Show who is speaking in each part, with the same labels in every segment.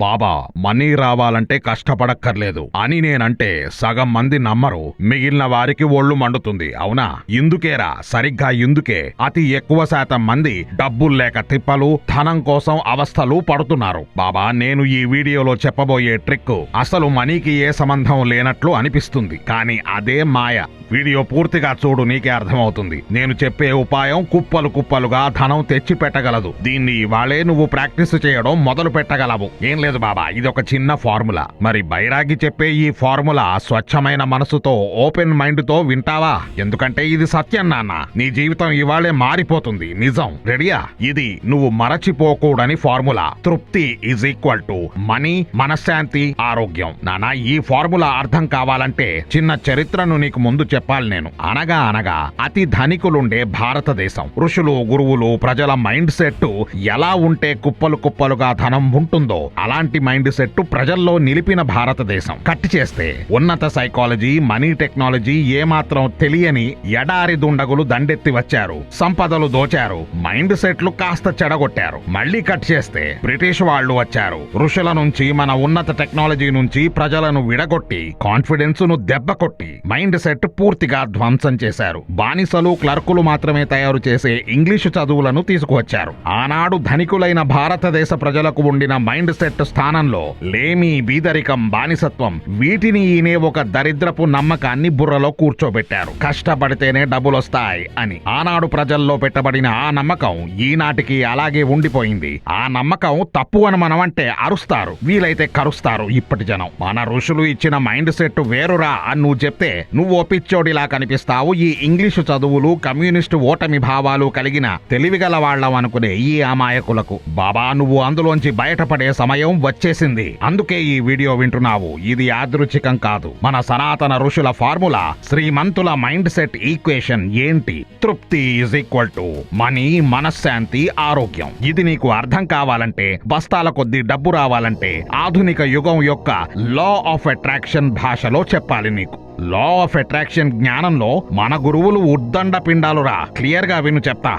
Speaker 1: బాబా money రావాలంటే కష్టపడక్కర్లేదు. అని నేనంటే సగం మంది నమ్మరు. మిగిలిన వారికి ఒళ్ళు మండుతుంది. అవునా? ఇందుకేరా? సరిగ్గా ఇందుకే. అతి ఎక్కువ శాతం మంది డబ్బులు లేక తిప్పలు ధనం కోసం అవస్థలు పడుతున్నారు. బాబా నేను ఈ వీడియోలో చెప్పబోయే ట్రిక్ అసలు మనీకి ఏ సంబంధం లేనట్లు అనిపిస్తుంది. కానీ అదే మాయ. వీడియో పూర్తిగా చూడు నీకే అర్థమవుతుంది. నేను చెప్పే ఉపాయం కుప్పలు కుప్పలుగా ధనం తెచ్చి పెట్టగలదు దీన్ని ఇవాళే నువ్వు ప్రాక్టీస్ చేయడం మొదలు పెట్టగలవు. ఏం లేదు బాబా ఇది ఒక చిన్న ఫార్ములా. మరి బైరాగి చెప్పే ఈ ఫార్ములా స్వచ్ఛమైన మనసుతో ఓపెన్ మైండ్తో వింటావా? ఎందుకంటే ఇది సత్యం నాన్న. నీ జీవితం ఇవాళే మారిపోతుంది. నిజం. రెడీయా? ఇది నువ్వు మరచిపోకూడని ఫార్ములా. తృప్తి ఈజ్ ఈక్వల్ టు మనీ మనశ్శాంతి ఆరోగ్యం. నానా ఈ ఫార్ములా అర్థం కావాలంటే చిన్న చరిత్రను నీకు ముందు చెప్పాలి నేను. అనగా అనగా అతి ధనికులుండే భారతదేశం. ఋషులు గురువులు ప్రజల మైండ్ సెట్ ఎలా ఉంటే కుప్పలు కుప్పలుగా ధనం ఉంటుందో అలాంటి మైండ్ సెట్ ప్రజల్లో నిలిపిన భారతదేశం. కట్ చేస్తే ఉన్నత సైకాలజీ మనీ టెక్నాలజీ ఏమాత్రం తెలియని ఎడారి దుండగులు దండెత్తి వచ్చారు. సంపదలు దోచారు. మైండ్ సెట్లు కాస్త చెడగొట్టారు. మళ్ళీ కట్ చేస్తే బ్రిటిష్ వాళ్ళు వచ్చారు. ఋషుల నుంచి మన ఉన్నత టెక్నాలజీ నుంచి ప్రజలను విడగొట్టి కాన్ఫిడెన్స్ను దెబ్బ కొట్టి మైండ్ సెట్ పూర్తిగా ధ్వంసం చేశారు. బానిసలు క్లర్కులు మాత్రమే తయారు చేసే ఇంగ్లీషు చదువులను తీసుకువచ్చారు. ఆనాడు ధనికులైన భారతదేశ ప్రజలకు ఉండిన మైండ్ సెట్ స్థానంలో లేమి బీదరికం బానిసత్వం వీటిని ఈనే ఒక దరిద్రపు నమ్మకాన్ని బుర్రలో కూర్చోబెట్టారు. కష్టపడితేనే డబ్బులొస్తాయి అని. ఆనాడు ప్రజల్లో పెట్టబడిన ఆ నమ్మకం ఈనాటికి అలాగే ఉండిపోయింది. ఆ నమ్మకం తప్పు అని మనం అంటే అరుస్తారు. వీలైతే కరుస్తారు ఇప్పటి జనం. మన ఋషులు ఇచ్చిన మైండ్ సెట్ వేరురా అని నువ్వు చెప్తే నువ్వు ఒప్పించు. పిచ్చోడిలా కనిపిస్తావు. ఈ ఇంగ్లీషు చదువులు కమ్యూనిస్టు ఓటమి భావాలు కలిగిన తెలివిగల వాళ్ళం అనుకునే ఈ అమాయకులకు. బాబా నువ్వు అందులోంచి బయటపడే సమయం వచ్చేసింది. అందుకే ఈ వీడియో వింటున్నావు. ఇది యాదృచ్ఛికం కాదు. మన సనాతన ఋషుల ఫార్ములా శ్రీమంతుల మైండ్ సెట్ ఈక్వేషన్ ఏంటి? తృప్తి ఈజ్ ఈక్వల్ టు మనీ మనశ్శాంతి ఆరోగ్యం. ఇది నీకు అర్థం కావాలంటే బస్తాల కొద్ది డబ్బు రావాలంటే ఆధునిక యుగం యొక్క లా ఆఫ్ అట్రాక్షన్ భాషలో చెప్పాలి నీకు. లా ఆఫ్ అట్రాక్షన్ జ్ఞానంలో మన గురువులు ఉద్దండ పిండాలురా క్లియర్గా విను చెప్తా.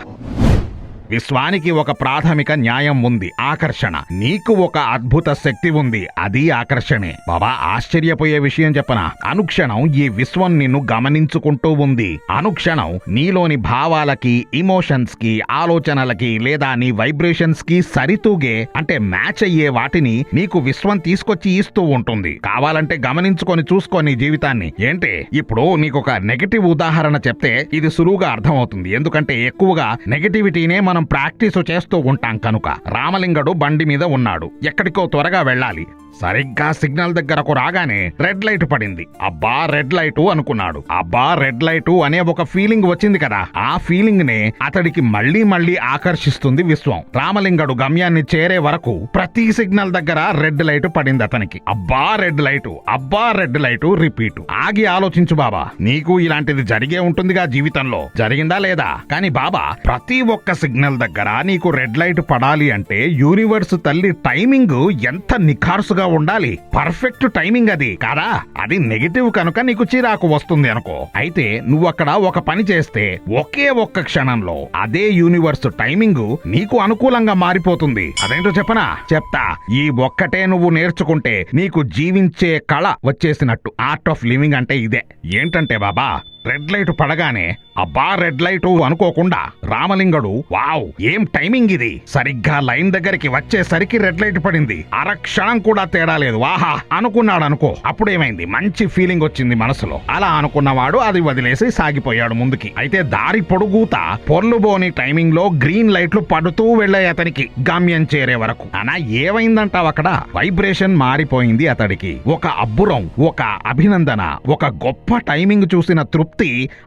Speaker 1: విశ్వానికి ఒక ప్రాథమిక న్యాయం ఉంది ఆకర్షణ. నీకు ఒక అద్భుత శక్తి ఉంది అది ఆకర్షణే. బాబా ఆశ్చర్యపోయే విషయం చెప్పన? అనుక్షణం ఈ విశ్వం నిన్ను గమనించుకుంటూ ఉంది. అనుక్షణం నీలోని భావాలకి ఇమోషన్స్కి ఆలోచనలకి లేదా నీ వైబ్రేషన్స్కి సరితూగే అంటే మ్యాచ్ అయ్యే వాటిని నీకు విశ్వం తీసుకొచ్చి ఇస్తూ ఉంటుంది. కావాలంటే గమనించుకొని చూసుకో నీ జీవితాన్ని. ఏంటి? ఇప్పుడు నీకు ఒక నెగటివ్ ఉదాహరణ చెప్తే ఇది సులువుగా అర్థమవుతుంది. ఎందుకంటే ఎక్కువగా నెగటివిటీనే మనం ప్రాక్టీస్ చేస్తూ ఉంటాం కనుక. రామలింగడు బండి మీద ఉన్నాడు. ఎక్కడికో త్వరగా వెళ్ళాలి. సరిగ్గా సిగ్నల్ దగ్గరకు రాగానే రెడ్ లైట్ పడింది. అబ్బా రెడ్ లైట్ అనుకున్నాడు. అబ్బా రెడ్ లైట్ అనే ఒక ఫీలింగ్ వచ్చింది కదా. ఆ ఫీలింగ్ నే అతడికి మళ్ళీ మళ్ళీ ఆకర్షిస్తుంది విశ్వం. రామలింగడు గమ్యాన్ని చేరే వరకు ప్రతి సిగ్నల్ దగ్గర రెడ్ లైట్ పడింది అతనికి. అబ్బా రెడ్ లైట్. అబ్బా రెడ్ లైట్. రిపీట్. ఆగి ఆలోచించు బాబా. నీకు ఇలాంటిది జరిగే ఉంటుందిగా జీవితంలో. జరిగిందా లేదా? కానీ బాబా ప్రతి ఒక్క సిగ్నల్ దగ్గర నీకు రెడ్ లైట్ పడాలి అంటే యూనివర్స్ తల్లి టైమింగ్ ఎంత నిఖార్సుగా ఉండాలి? పర్ఫెక్ట్ టైమింగ్ అది కాదా? అది నెగిటివ్ కనుక నీకు చిరాకు వస్తుంది అనుకో. అయితే నువ్వు అక్కడ ఒక పని చేస్తే ఒకే ఒక్క క్షణంలో అదే యూనివర్స్ టైమింగ్ నీకు అనుకూలంగా మారిపోతుంది. అదేంటో చెప్పనా? చెప్తా. ఈ ఒక్కటే నువ్వు నేర్చుకుంటే నీకు జీవించే కళ వచ్చేసినట్టు. ఆర్ట్ ఆఫ్ లివింగ్ అంటే ఇదే. ఏంటంటే బాబా రెడ్ లైట్ పడగానే అబ్బా రెడ్ లైటు అనుకోకుండా రామలింగడు వావ్ ఏం టైమింగ్ ఇది? సరిగ్గా లైన్ దగ్గరికి వచ్చేసరికి రెడ్ లైట్ పడింది. అరక్షణం కూడా తేడా లేదు. వాహా అనుకున్నాడు అనుకో. అప్పుడేమైంది? మంచి ఫీలింగ్ వచ్చింది మనసులో. అలా అనుకున్నవాడు అది వదిలేసి సాగిపోయాడు ముందుకి. అయితే దారి పొడుగుతా పొర్లుబోని టైమింగ్లో గ్రీన్ లైట్లు పడుతూ వెళ్ళే అతనికి గమ్యం చేరే వరకు. అనా ఏమైందంటావు అక్కడ? వైబ్రేషన్ మారిపోయింది అతడికి. ఒక అబ్బురం ఒక అభినందన ఒక గొప్ప టైమింగ్ చూసిన తృప్తి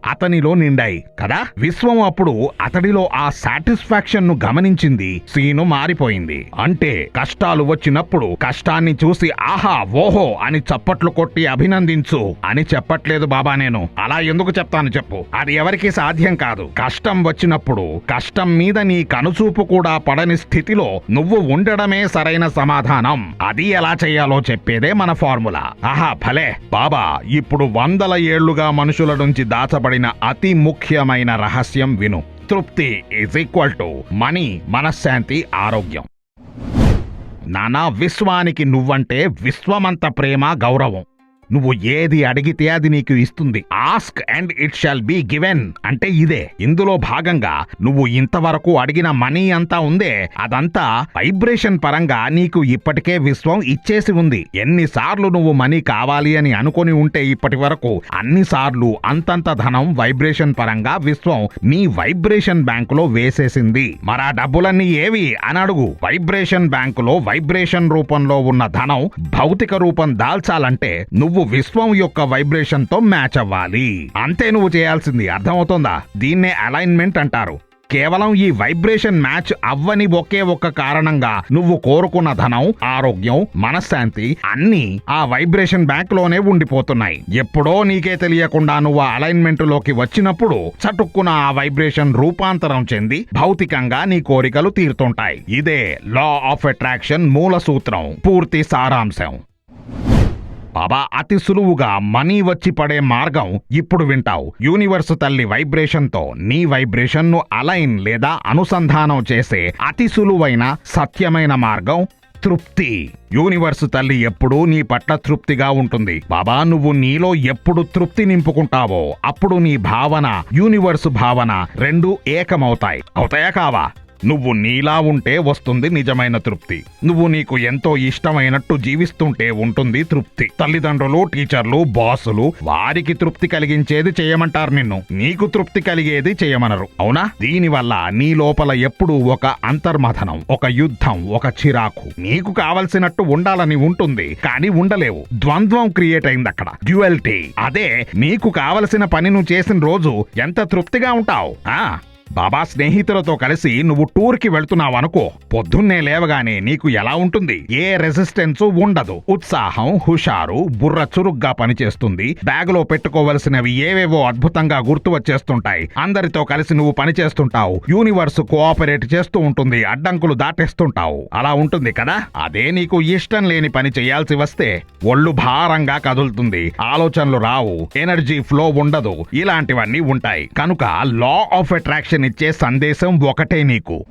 Speaker 1: అతనిలో నిండాయి కదా? విశ్వం అప్పుడు అతడిలో ఆ సాటిస్ఫాక్షన్ను గమనించింది సీను మారిపోయింది. అంటే కష్టాలు వచ్చినప్పుడు కష్టాన్ని చూసి ఆహా ఓహో అని చప్పట్లు కొట్టి అభినందించు. అని చెప్పట్లేదు బాబా నేను. అలా ఎందుకు చెప్తాను చెప్పు. అది ఎవరికి సాధ్యం కాదు. కష్టం వచ్చినప్పుడు కష్టం మీద నీ కనుచూపు కూడా పడని స్థితిలో నువ్వు ఉండడమే సరైన సమాధానం. అది ఎలా చేయాలో చెప్పేదే మన ఫార్ములా. ఆహా భలే! బాబా ఇప్పుడు వందల ఏళ్ళుగా మనుషులను నుంచి దాచబడిన అతి ముఖ్యమైన రహస్యం విను. తృప్తి ఈజ్ ఈక్వల్ టు మనీ మనశ్శాంతి ఆరోగ్యం. నానా విశ్వానికి నువ్వంటే విశ్వమంత ప్రేమ గౌరవం. నువ్వు ఏది అడిగితే అది నీకు ఇస్తుంది. Ask and it shall be given అంటే ఇదే. ఇందులో భాగంగా నువ్వు ఇంతవరకు అడిగిన మనీ అంతా ఉందే. అదంతా వైబ్రేషన్ పరంగా నీకు ఇప్పటికే విశ్వం ఇచ్చేసి ఉంది. ఎన్నిసార్లు నువ్వు మనీ కావాలి అని అనుకొని ఉంటే ఇప్పటి వరకు అన్నిసార్లు అంతంత ధనం వైబ్రేషన్ పరంగా విశ్వం నీ వైబ్రేషన్ బ్యాంకులో వేసేసింది. మరి డబ్బులన్నీ ఏవి? అని అడుగు. వైబ్రేషన్ బ్యాంకులో వైబ్రేషన్ రూపంలో ఉన్న ధనం భౌతిక రూపం దాల్చాలంటే నువ్వు విశ్వం యొక్క వైబ్రేషన్తో మ్యాచ్ అవ్వాలి. అంతే నువ్వు చేయాల్సింది. అర్థమవుతోందా? దీన్నే అలైన్మెంట్ అంటారు. కేవలం ఈ వైబ్రేషన్ మ్యాచ్ అవ్వని ఒకే ఒక్క కారణంగా నువ్వు కోరుకున్న ధనం ఆరోగ్యం మనశ్శాంతి అన్నీ ఆ వైబ్రేషన్ బ్యాంక్లోనే ఉండిపోతున్నాయి. ఎప్పుడో నీకే తెలియకుండా నువ్వు అలైన్మెంట్లోకి వచ్చినప్పుడు చటుక్కున ఆ వైబ్రేషన్ రూపాంతరం చెంది భౌతికంగా నీ కోరికలు తీరుతుంటాయి. ఇదే లా ఆఫ్ అట్రాక్షన్ మూల సూత్రం. పూర్తి సారాంశం. బాబా అతి సులువుగా మనీ వచ్చి పడే మార్గం ఇప్పుడు వింటావు. యూనివర్స్ తల్లి వైబ్రేషన్తో నీ వైబ్రేషన్ను అలైన్ లేదా అనుసంధానం చేసే అతి సులువైన సత్యమైన మార్గం తృప్తి. యూనివర్స్ తల్లి ఎప్పుడూ నీ పట్ల తృప్తిగా ఉంటుంది. బాబా నువ్వు నీలో ఎప్పుడు తృప్తి నింపుకుంటావో అప్పుడు నీ భావన యూనివర్స్ భావన రెండు ఏకమవుతాయి. అవుతాయా కావా? నువ్వు నీలా ఉంటే వస్తుంది నిజమైన తృప్తి. నువ్వు నీకు ఎంతో ఇష్టమైనట్టు జీవిస్తుంటే ఉంటుంది తృప్తి. తల్లిదండ్రులు టీచర్లు బాసులు వారికి తృప్తి కలిగించేది చేయమంటారు నిన్ను. నీకు తృప్తి కలిగేది చేయమనరు. అవునా? దీనివల్ల నీ లోపల ఎప్పుడూ ఒక అంతర్మథనం ఒక యుద్ధం ఒక చిరాకు. నీకు కావలసినట్టు ఉండాలని ఉంటుంది కానీ ఉండలేవు. ద్వంద్వం క్రియేట్ అయింది అక్కడ డ్యువల్టీ అదే నీకు కావలసిన పని నువ్వు చేసిన రోజు ఎంత తృప్తిగా ఉంటావు? ఆ? బాబా స్నేహితులతో కలిసి నువ్వు టూర్కి వెళ్తున్నావనుకో పొద్దున్నే లేవగానే నీకు ఎలా ఉంటుంది? ఏ రెసిస్టెన్స్ ఉండదు. ఉత్సాహం హుషారు బుర్ర చురుగ్గా పనిచేస్తుంది. బ్యాగులో పెట్టుకోవలసినవి ఏవేవో అద్భుతంగా గుర్తు వచ్చేస్తుంటాయి. అందరితో కలిసి నువ్వు పని చేస్తుంటావు. యూనివర్స్ కోఆపరేట్ చేస్తూ ఉంటుంది. అడ్డంకులు దాటేస్తుంటావు. అలా ఉంటుంది కదా? అదే నీకు ఇష్టం లేని పని చేయాల్సి వస్తే ఒళ్ళు భారంగా కదులుతుంది. ఆలోచనలు రావు. ఎనర్జీ ఫ్లో ఉండదు. ఇలాంటివన్నీ ఉంటాయి. కనుక లా ఆఫ్ అట్రాక్షన్ ఇచ్చే సందేశం ఒకటే నీకు.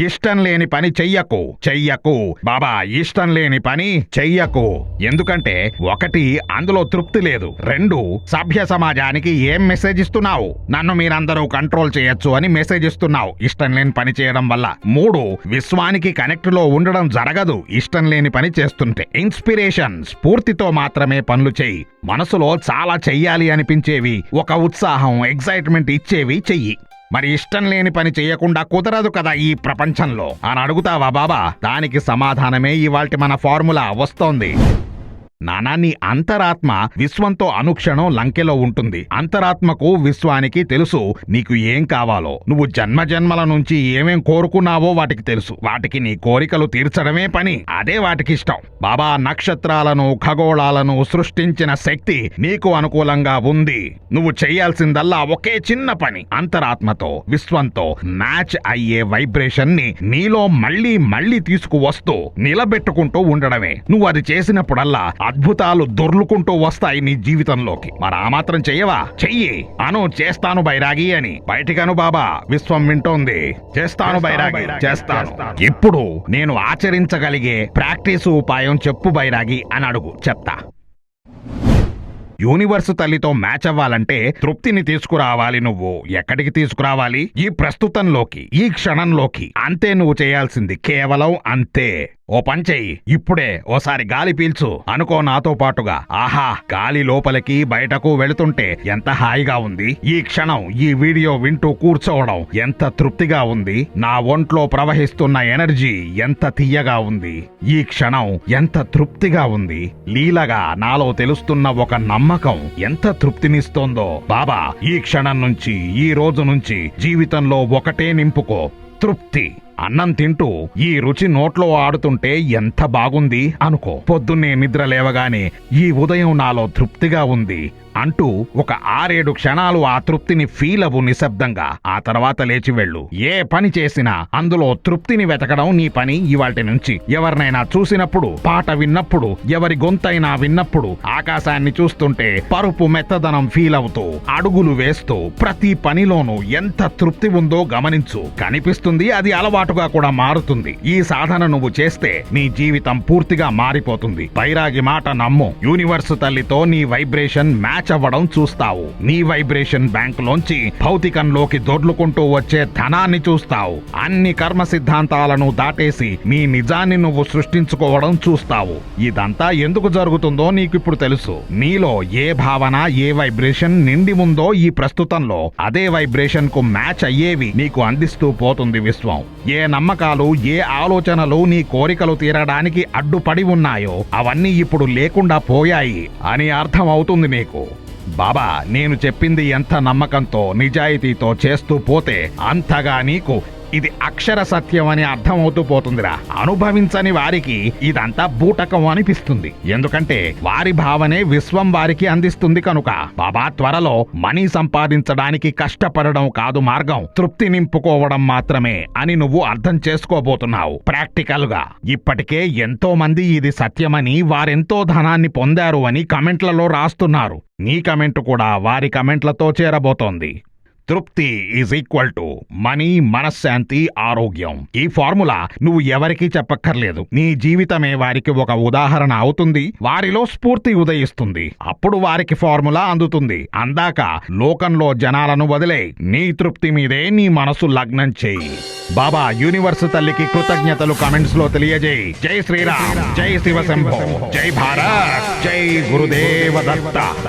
Speaker 1: ఇష్టం లేని పని చెయ్యకు చెయ్యకు. బాబా ఇష్టం లేని పని చెయ్యకు. ఎందుకంటే ఒకటి అందులో తృప్తి లేదు రెండు సభ్య సమాజానికి ఏం మెసేజ్ ఇస్తున్నావు? నన్ను మీరందరూ కంట్రోల్ చేయొచ్చు అని మెసేజ్ ఇస్తున్నావు. ఇష్టం లేని పని చేయడం వల్ల. మూడు విశ్వానికి కనెక్ట్లో ఉండడం జరగదు ఇష్టం లేని పని చేస్తుంటే. ఇన్స్పిరేషన్ స్ఫూర్తితో మాత్రమే పనులు చెయ్యి. మనసులో చాలా చెయ్యాలి అనిపించేవి ఒక ఉత్సాహం ఎక్సైట్మెంట్ ఇచ్చేవి చెయ్యి. మరి ఇష్టం లేని పని చేయకుండా కుదరదు కదా ఈ ప్రపంచంలో? అని అడుగుతావా బాబా? దానికి సమాధానమే ఇవాల్టి మన ఫార్ములా. వస్తోంది. నానా నీ అంతరాత్మ విశ్వంతో అనుక్షణం లంకెలో ఉంటుంది. అంతరాత్మకు విశ్వానికి తెలుసు నీకు ఏం కావాలో. నువ్వు జన్మ జన్మల నుంచి ఏమేం కోరుకున్నావో వాటికి తెలుసు. వాటికి నీ కోరికలు తీర్చడమే పని. అదే వాటికి ఇష్టం బాబా నక్షత్రాలను ఖగోళాలను సృష్టించిన శక్తి నీకు అనుకూలంగా ఉంది. నువ్వు చేయాల్సిందల్లా ఒకే చిన్న పని. అంతరాత్మతో విశ్వంతో మ్యాచ్ అయ్యే వైబ్రేషన్ని నీలో మళ్ళీ మళ్ళీ తీసుకువస్తూ నిలబెట్టుకుంటూ ఉండడమే. నువ్వు అది చేసినప్పుడల్లా అద్భుతాలు దొర్లుకుంటూ వస్తాయి నీ జీవితంలోకి. మరి ఆ మాత్రం చెయ్యవా? చెయ్యి. అను చేస్తాను బైరాగి అని. బయటికను బాబా విశ్వం వింటోంది. చేస్తాను బైరాగి చేస్తాను. ఇప్పుడు నేను ఆచరించగలిగే ప్రాక్టీస్ ఉపాయం చెప్పు బైరాగి అని అడుగు. చెప్తా. యూనివర్స్ తల్లితో మ్యాచ్ అవ్వాలంటే తృప్తిని తీసుకురావాలి నువ్వు. ఎక్కడికి తీసుకురావాలి? ఈ ప్రస్తుతంలోకి ఈ క్షణంలోకి. అంతే నువ్వు చేయాల్సింది. కేవలం అంతే. ఓ పంచెయ్యి ఇప్పుడే ఓసారి గాలి పీల్చు. అనుకో నాతో పాటుగా. ఆహా గాలి లోపలికి బయటకు వెళుతుంటే ఎంత హాయిగా ఉంది. ఈ క్షణం ఈ వీడియో వింటూ కూర్చోవడం ఎంత తృప్తిగా ఉంది. నా ఒంట్లో ప్రవహిస్తున్న ఎనర్జీ ఎంత తీయగా ఉంది. ఈ క్షణం ఎంత తృప్తిగా ఉంది. లీలగా నాలో తెలుస్తున్న ఒక నమ్మకం ఎంత తృప్తినిస్తోందో. బాబా ఈ క్షణం నుంచి ఈ రోజు నుంచి జీవితంలో ఒకటే నింపుకో. తృప్తి. అన్నం తింటూ ఈ రుచి నోట్లో ఆడుతుంటే ఎంత బాగుంది అనుకో. పొద్దున్నే నిద్ర లేవగానే ఈ ఉదయం నాలో తృప్తిగా ఉంది అంటూ ఒక ఆరేడు క్షణాలు ఆ తృప్తిని ఫీల్ అవ్వు నిశ్శబ్దంగా. ఆ తర్వాత లేచి వెళ్ళు. ఏ పని చేసినా అందులో తృప్తిని వెతకడం నీ పని. ఇవాటి నుంచి ఎవరినైనా చూసినప్పుడు పాట విన్నప్పుడు ఎవరి గొంతైనా విన్నప్పుడు ఆకాశాన్ని చూస్తుంటే పరుపు మెత్తదనం ఫీల్ అవుతూ అడుగులు వేస్తూ ప్రతి పనిలోనూ ఎంత తృప్తి ఉందో గమనించు. కనిపిస్తుంది అది అలవాటు. అలవాటుగా కూడా మారుతుంది. ఈ సాధన నువ్వు చేస్తే నీ జీవితం పూర్తిగా మారిపోతుంది. బైరాగి మాట నమ్ము. యూనివర్స్ తల్లితో నీ వైబ్రేషన్ మ్యాచ్ అవ్వడం చూస్తావు. నీ వైబ్రేషన్ బ్యాంక్ లోంచి భౌతికంలోకి దొర్లుకుంటూ వచ్చే ధనాన్ని చూస్తావు. అన్ని కర్మ సిద్ధాంతాలను దాటేసి నీ నిజాన్ని నువ్వు సృష్టించుకోవడం చూస్తావు. ఇదంతా ఎందుకు జరుగుతుందో నీకు ఇప్పుడు తెలుసు. నీలో ఏ భావన ఏ వైబ్రేషన్ నిండి ఉందో ఈ ప్రస్తుతంలో. అదే వైబ్రేషన్కు మ్యాచ్ అయ్యేవి నీకు అందిస్తూ పోతుంది విశ్వం. ఏ నమ్మకాలు ఏ ఆలోచనలు నీ కోరికలు తీరడానికి అడ్డుపడి ఉన్నాయో అవన్నీ ఇప్పుడు లేకుండా పోయాయి అని అర్థం అవుతుంది నీకు. బాబా నేను చెప్పింది ఎంత నమ్మకంతో నిజాయితీతో చేస్తూ పోతే అంతగా నీకు ఇది అక్షర సత్యం అని అర్థమవుతూ పోతుందిరా. అనుభవించని వారికి ఇదంతా బూటకం అనిపిస్తుంది. ఎందుకంటే వారి భావనే విశ్వం వారికి అందిస్తుంది కనుక. బాబా త్వరలో మనీ సంపాదించడానికి కష్టపడడం కాదు మార్గం. తృప్తి నింపుకోవడం మాత్రమే అని నువ్వు అర్థం చేసుకోబోతున్నావు. ప్రాక్టికల్గా ఇప్పటికే ఎంతో మంది ఇది సత్యమని వారెంతో ధనాన్ని పొందారు అని కమెంట్లలో రాస్తున్నారు. నీ కమెంట్ కూడా వారి కమెంట్లతో చేరబోతోంది. తృప్తి ఈజ్ ఈక్వల్ టు మనీ మనశ్శాంతి ఆరోగ్యం. ఈ ఫార్ములా నువ్వు ఎవరికీ చెప్పక్కర్లేదు. నీ జీవితమే వారికి ఒక ఉదాహరణ అవుతుంది. వారిలో స్ఫూర్తి ఉదయిస్తుంది. అప్పుడు వారికి ఫార్ములా అందుతుంది. అందాక లోకంలో జనాలను వదిలే నీ తృప్తి మీదే నీ మనసు లగ్నం చేయి. బాబా యూనివర్స్ తల్లికి కృతజ్ఞతలు కమెంట్స్లో తెలియజేయి. జై శ్రీరామ్ జై శివశంభో జై భారత్ జై గురుదేవ దత్త.